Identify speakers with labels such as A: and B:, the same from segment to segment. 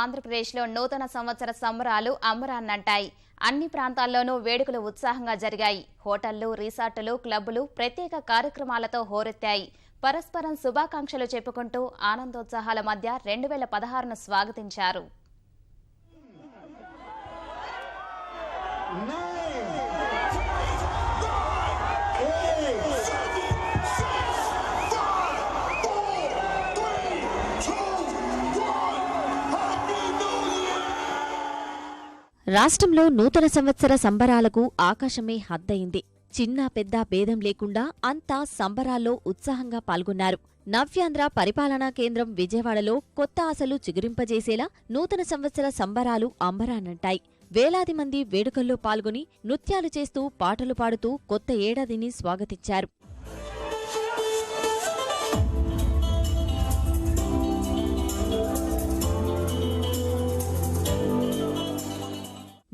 A: ఆంధ్రప్రదేశ్లో నూతన సంవత్సర సంబరాలు అమ్మరాన్నంటాయి అన్ని ప్రాంతాల్లోనూ వేడుకలు ఉత్సాహంగా జరిగాయి. హోటళ్ళు రిసార్టులు క్లబ్బులు ప్రత్యేక కార్యక్రమాలతో హోరెత్తాయి. పరస్పరం శుభాకాంక్షలు చెప్పుకుంటూ ఆనందోత్సాహాల మధ్య రెండు వేల పదహారును స్వాగతించారు.
B: రాష్ట్రంలో నూతన సంవత్సర సంబరాలకు ఆకాశమే హద్దయింది. చిన్న పెద్ద భేదం లేకుండా అంతా సంబరాల్లో ఉత్సాహంగా పాల్గొన్నారు. నవ్యాంధ్ర పరిపాలనా కేంద్రం విజయవాడలో కొత్త ఆశలు చిగురింపజేసేలా నూతన సంవత్సర సంబరాలు అంబరానంటాయి వేలాది మంది వేడుకల్లో పాల్గొని నృత్యాలు చేస్తూ పాటలు పాడుతూ కొత్త ఏడాదిని స్వాగతించారు.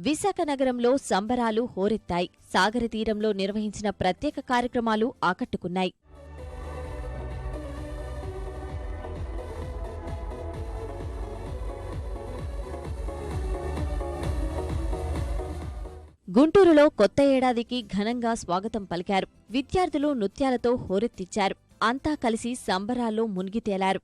B: విశాఖ నగరంలో సంబరాలు హోరెత్తాయి. సాగర తీరంలో నిర్వహించిన ప్రత్యేక కార్యక్రమాలు ఆకట్టుకున్నాయి. గుంటూరులో కొత్త ఏడాదికి ఘనంగా స్వాగతం పలికారు. విద్యార్థులు నృత్యాలతో హోరెత్తిచ్చారు. అంతా కలిసి సంబరాల్లో మునిగి తేలారు.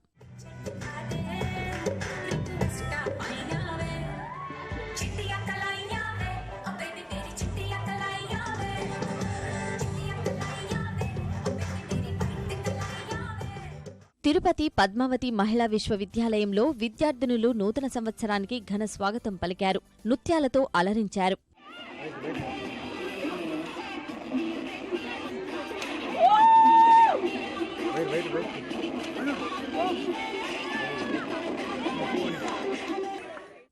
B: తిరుపతి పద్మావతి మహిళా విశ్వవిద్యాలయంలో విద్యార్థినులు నూతన సంవత్సరానికి ఘన స్వాగతం పలికారు. నృత్యాలతో అలరించారు.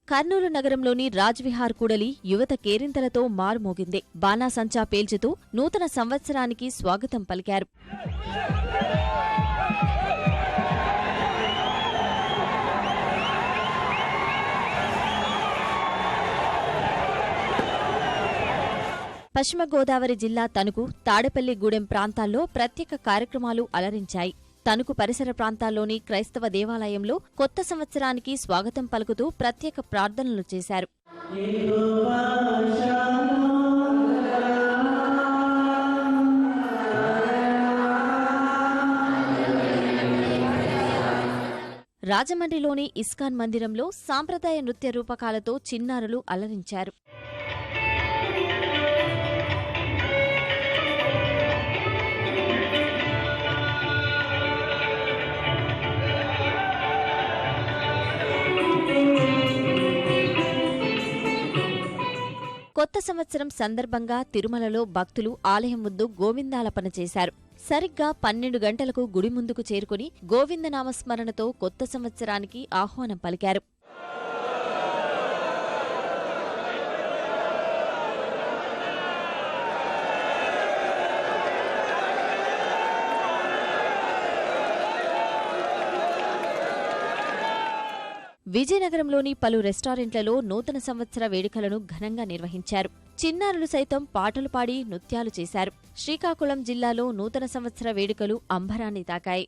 B: కర్నూలు నగరంలోని రాజ్విహార్ కూడలి యువత కేరింతలతో మారుమోగింది. బాణాసంచా పేల్చుతూ నూతన సంవత్సరానికి స్వాగతం పలికారు. పశ్చిమ గోదావరి జిల్లా తణుకు తాడేపల్లిగూడెం ప్రాంతాల్లో ప్రత్యేక కార్యక్రమాలు అలరించాయి. తణుకు పరిసర ప్రాంతాల్లోని క్రైస్తవ దేవాలయంలో కొత్త సంవత్సరానికి స్వాగతం పలుకుతూ ప్రత్యేక ప్రార్థనలు చేశారు. రాజమండ్రిలోని ఇస్కాన్ మందిరంలో సాంప్రదాయ నృత్య రూపకాలతో చిన్నారులు అలరించారు. కొత్త సంవత్సరం సందర్భంగా తిరుమలలో భక్తులు ఆలయం ముందు గోవిందాలపన చేశారు. సరిగ్గా పన్నెండు గంటలకు గుడి ముందుకు చేరుకుని గోవిందనామస్మరణతో కొత్త సంవత్సరానికి ఆహ్వానం పలికారు. విజయనగరంలోని పలు రెస్టారెంట్లలో నూతన సంవత్సర వేడుకలను ఘనంగా నిర్వహించారు. చిన్నారులు సైతం పాటలు పాడి నృత్యాలు చేశారు. శ్రీకాకుళం జిల్లాలో నూతన సంవత్సర వేడుకలు అంబరాన్ని తాకాయి.